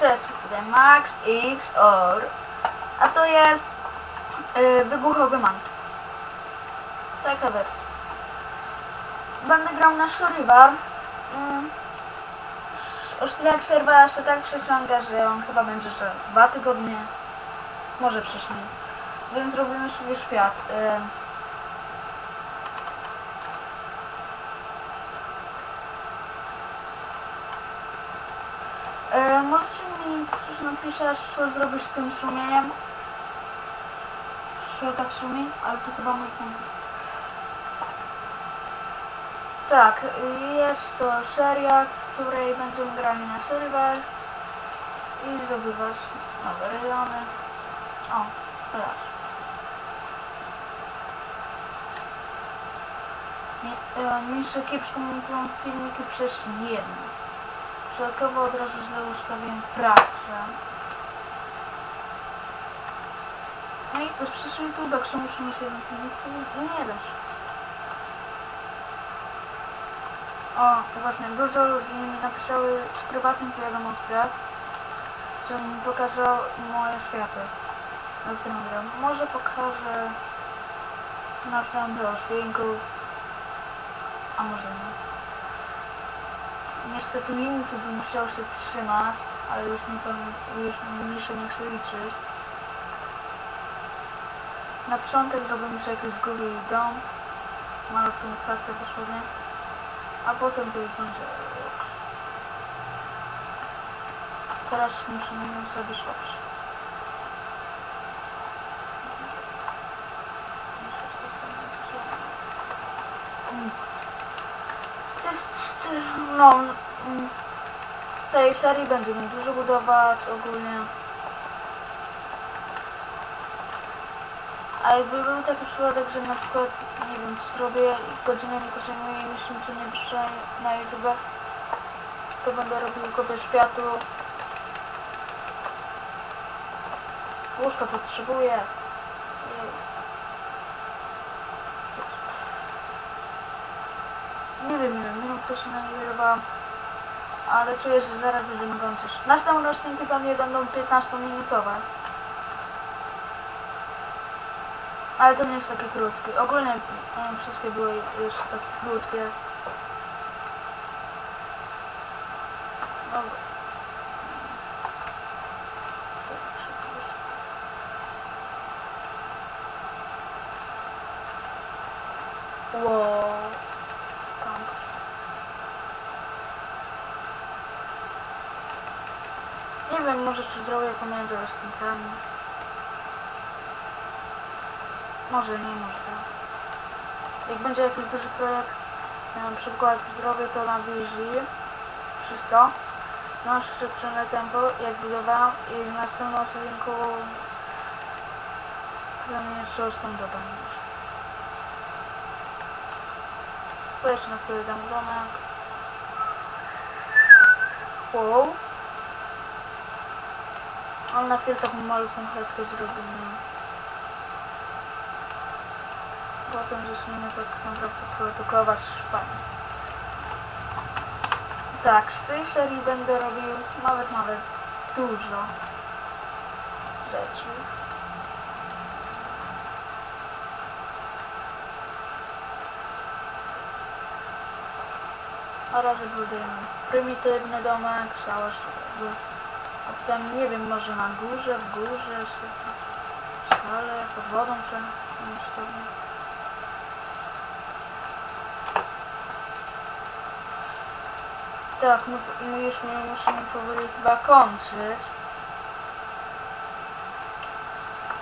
Cześć, tutaj Max X Or, a to jest yy, wybuchowy Minecraft. Taka wersja. Będę grał na Shuribar. Mm. Odcinek serwera się tak przeciąga, że on chyba będzie że dwa tygodnie, może wcześniej. Więc robimy sobie świat. Yy. E, możesz mi coś napisać, co zrobisz z tym sumieniem? Co tak sumi? Ale to chyba mój punkt. Tak, jest to seria, w której będziemy grali na serwer i zdobywać nowe rejony. O, raz. Nie, e, Niższe kiepsko montują filmiki przez jedno. Dodatkowo od razu źle ustawiłem frację. No i to jest przez YouTube, jak są muszę mieć jeden filmik, nie da się. O, właśnie, dużo ludzi mi napisały z prywatnych wiadomościach, żebym mi pokazał moje światy, na którym gram. Może pokażę na samym odcinku, a może nie. Niestety limitu bym musiał się trzymać, ale już nie powiem, już mniejsze nie chcę liczyć. Na początek zrobimy sobie jakiś Google dom, malutką klatkę dosłownie, a potem to już będzie. Teraz musimy zrobić lepszy. Mm. To jest, no, mm, w tej serii będziemy dużo budować ogólnie. A jakby był taki przypadek, że na przykład, nie wiem, zrobię godzinę mi to i myślę, że nie piszę na YouTube, to będę robił kopię światu. Łóżko potrzebuję. Jej. Nie wiem ile minut to się nagrywa, ale czuję, że zaraz będziemy kończyć. Następne odcinki pewnie będą 15-minutowe. Ale to nie jest takie krótkie. Ogólnie mm, wszystkie były już takie krótkie. Dobra. Szybko, szybko, szybko. Wow. Tam. Nie wiem, może coś zrobię pomiędzy roślinkami. Może nie, może tak. Jak będzie jakiś duży projekt, na przykład zrobię to na wizji, wszystko, no szybsze tempo, jak budowałam i z następną odcinku chyba mnie jeszcze ostą dodam. To jeszcze na chwilę dam domek. Wow. Ale na chwilę taką malutką chatkę zrobimy. Potem zaczniemy tak naprawdę produkować fajnie. Tak, z tej serii będę robił nawet, nawet dużo rzeczy. Na razie budujemy prymitywny domek, żeby a potem nie wiem, może na górze, w górze, w skale, pod wodą się. Tak, my, my już my musimy powoli chyba kończyć.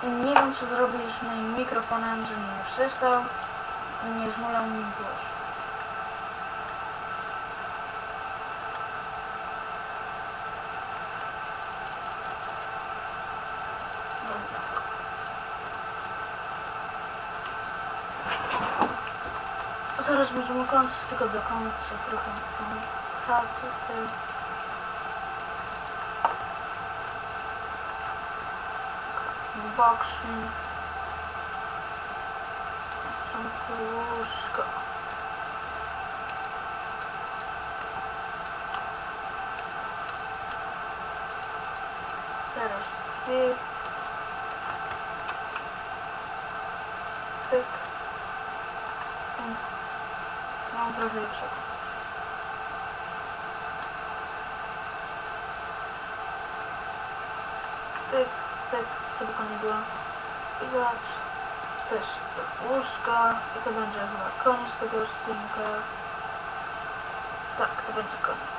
I nie wiem co zrobić z moim mikrofonem, że nie przestał nie zmulał mi głos. Dobra. Zaraz możemy kończyć, tylko dokończę trochę tą chatę. tej. Boxy. Są tu łóżka. Teraz ty. Tyk. Lepszego. Tyk, tyk, to nie było. I zobacz. Też łóżka. I to będzie chyba koniec tego odcinka. Tak, to będzie koniec.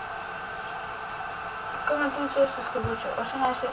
Komentujcie, subskrybujcie, 18